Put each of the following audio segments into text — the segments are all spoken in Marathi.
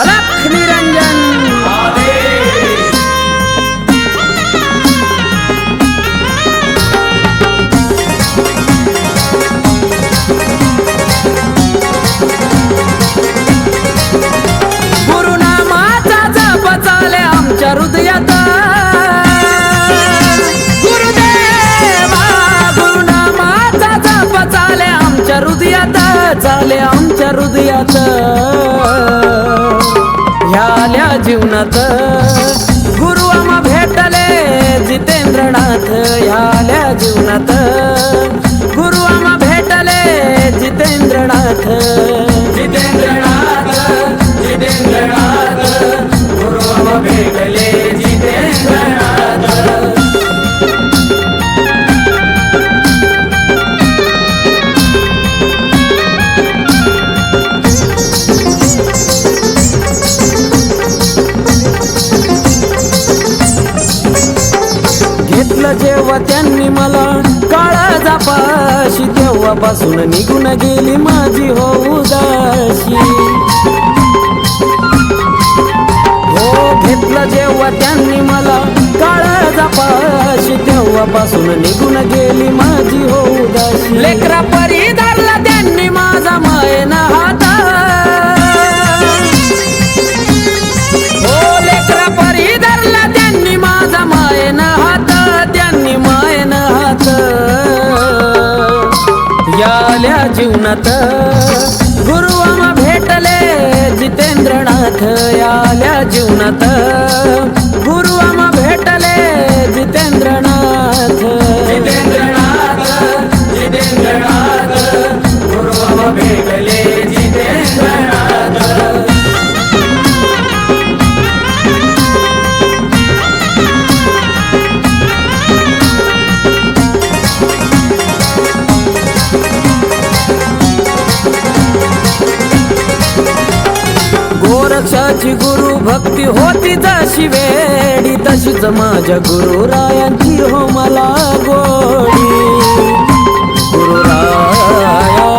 अलख निरंजन जीवनात गुरु आम्हा भेटले जितेंद्रनाथ ह्याल्या जीवनात. गुरु आम्हा भेटले जितेंद्रनाथ. जितेंद्रनाथ. घेतलं जेव्हा त्यांनी मला काळा जापाशी तेव्हापासून निघून गेली माझी हो उदाशी. हो घेतलं जेव्हा त्यांनी मला काळा जापाशी तेव्हापासून निघून गेली माझी हो उदाशी. लेकरा जीवनात. गुरु भेटले जितेंद्रनाथ आल्या जीवनात. गुरु भेटले जितेंद्रनाथ रक्षाची गुरु भक्ती होती जशी वेडी तशीच माझ्या गुरु रायांची हो मला गोडी. गुरु राया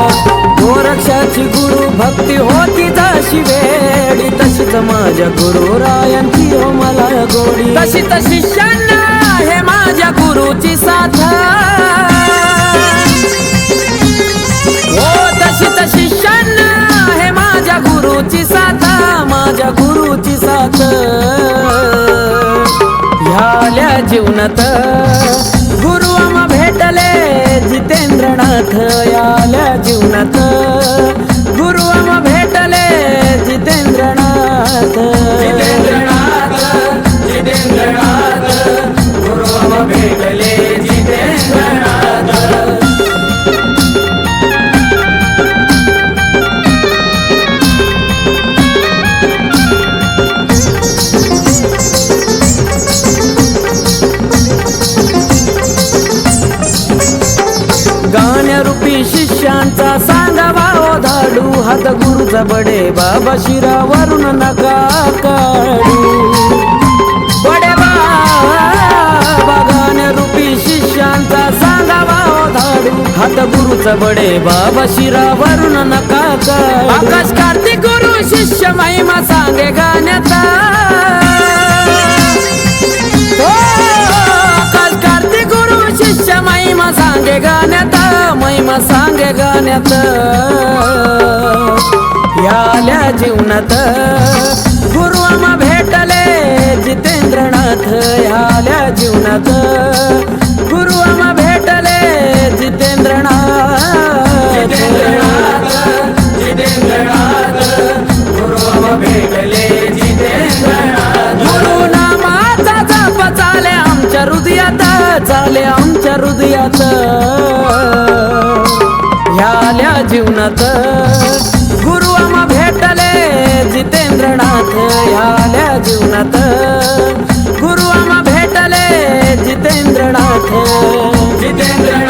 गोरक्षाची गुरु भक्ती होती जशी वेडी तशीच माझ्या गुरु रायांची हो मला गोडी. तशी तशी शिष्यांना हे माझ्या गुरुची साधा गुरुची साथ माझ्या गुरुची साथ. ह्याल्या जीवनात गुरु आम्हा भेटले जितेंद्रनाथ याल्या जीवनात. गुरु आम्हा भेटले जितेंद्रनाथ. जितेंद्रनाथ रूपी शिष्यांचा सांगावा ओ धाडू. हात गुरुचा बडे बाबा शिरावरून नका काढू. बडे बाबा गाण्यारूपी शिष्यांचा सांगावा ओ धाडू. हात गुरुचा बडे बाबा शिरावरून नका काढू. आकाश कार्तिक गुरु शिष्य महिमा सांगे गाण्याचा. सांगे गाण्यात याल्या जीवनात. गुरुम भेटले जितेंद्रनाथ. याल्या जीवनात. गुरुम भेटले जितेंद्रनाथ जितेंद्रनाथ गुरु भेटले जितेंद्रनाथ. गुरु नामाचा जप चाले आमच्या हृदयात. चाले ह्याल्या गुरु आम्हा भेटले जितेंद्रनाथ ह्याल्या जीवनात. गुरु आम्हा भेटले जितेंद्रनाथ. जितेंद्र